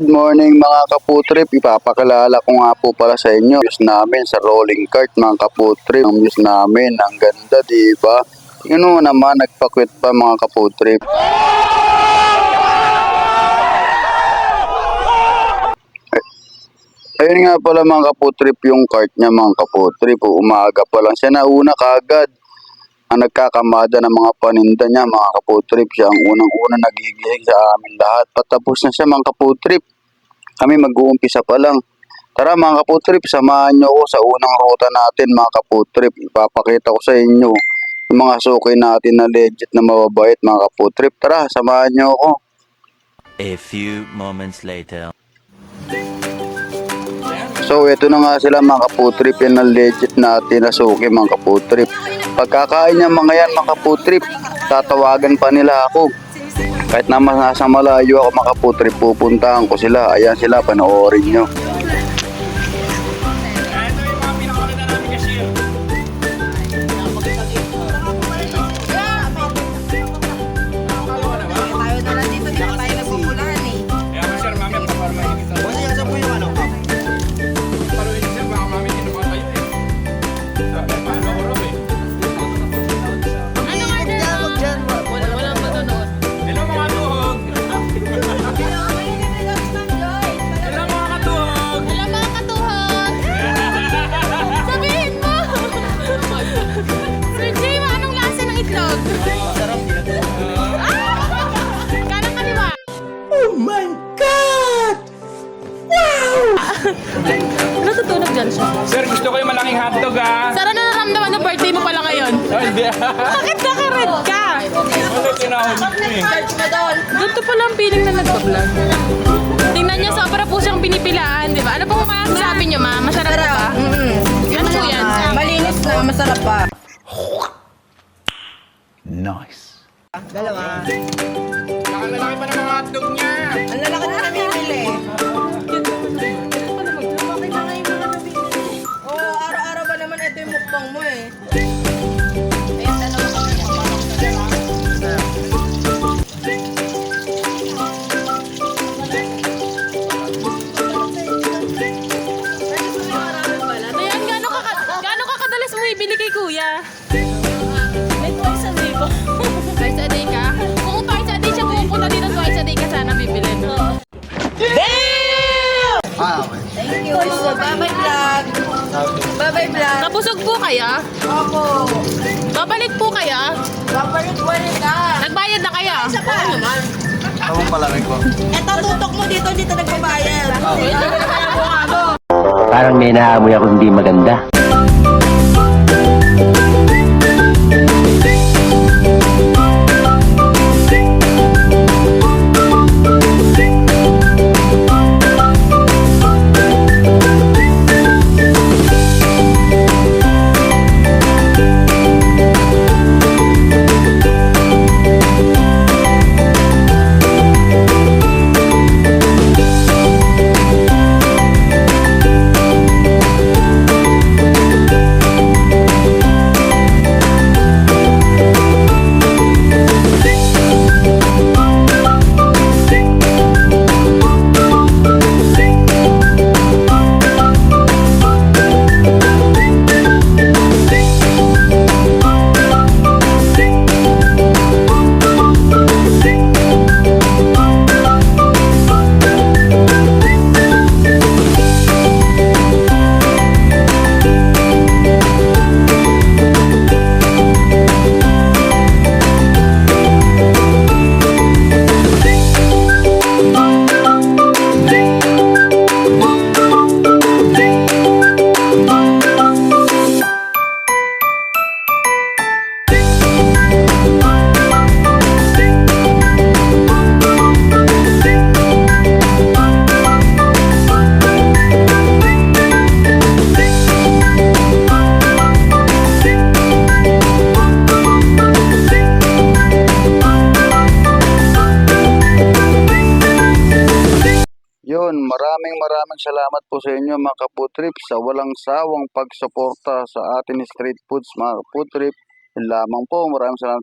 Good morning mga kaputrip. Ipapakilala ko nga po pala sa inyo. Use namin sa rolling cart mga kaputrip. Ang use namin, ang ganda, di ba? Yun mo naman, nagpakwit pa mga kaputrip. Ayun nga pala mga kaputrip yung cart niya mga kaputrip. Umaga pa lang siya nauna kagad. Ang nagkakamada ng mga paninda niya mga kaputrip. Siya ang unang-una nagigising sa amin lahat. Patapos na siya mga kaputrip. Kami mag-uumpisa pa lang. Tara mga kaputrip, samahan niyo ako sa unang ruta natin mga kaputrip. Ipapakita ko sa inyo yung mga suki natin na legit na mababait mga kaputrip. Tara, samahan niyo ako. A few moments later. So, ito na nga sila mga kaputrip. Yan ang legit na suki mga kaputrip. Pagkakain niya mga yan mga kaputrip, tatawagan pa nila ako. Kahit na nasa malayo ako mga kaputrip, pupuntahan ko sila. Ayan sila, panoorin nyo. Ng itlog? Sarap! Kanang kaliwa. Natutunog dyan siya. Sir, gusto ko yung malaking hotdog ah. Sara na naramdaman na birthday mo pala ngayon. Oh, hindi ah. Bakit naka-red ka? Ano tinawag ko eh? Ganito pala ang feeling na nagpa-vlog. Tingnan niyo, sobra po siyang pinipilaan, di ba? Ano pong masasabi niyo, ma? Masarap po ba? Ano po yan? Malinis na, masarap pa. Nice. Nakalalaki pa ng mga hotdog niya. Ang lalaki na namimili. Oo, araw-araw ba naman ito yung mukbang mo eh. Ayan, gano'n ka, gano'n ka kadalas mo ibili kay kuya? Day ka sana bibili. No? Thank you. Bye-bye vlog. Bye-bye vlog. Nabusog po kaya? Opo. Babalik po kaya? Babalik-balik ka. Nagbayad na kaya? Oo naman. Tawang palamig ko. Eto, tutok mo dito, dito nagbabayad. Parang may naamoy ako hindi maganda. Maraming maraming salamat po sa inyo mga kaputrip sa walang sawang pagsuporta sa atin street foods mga kaputrip. Yun lamang po, maraming salamat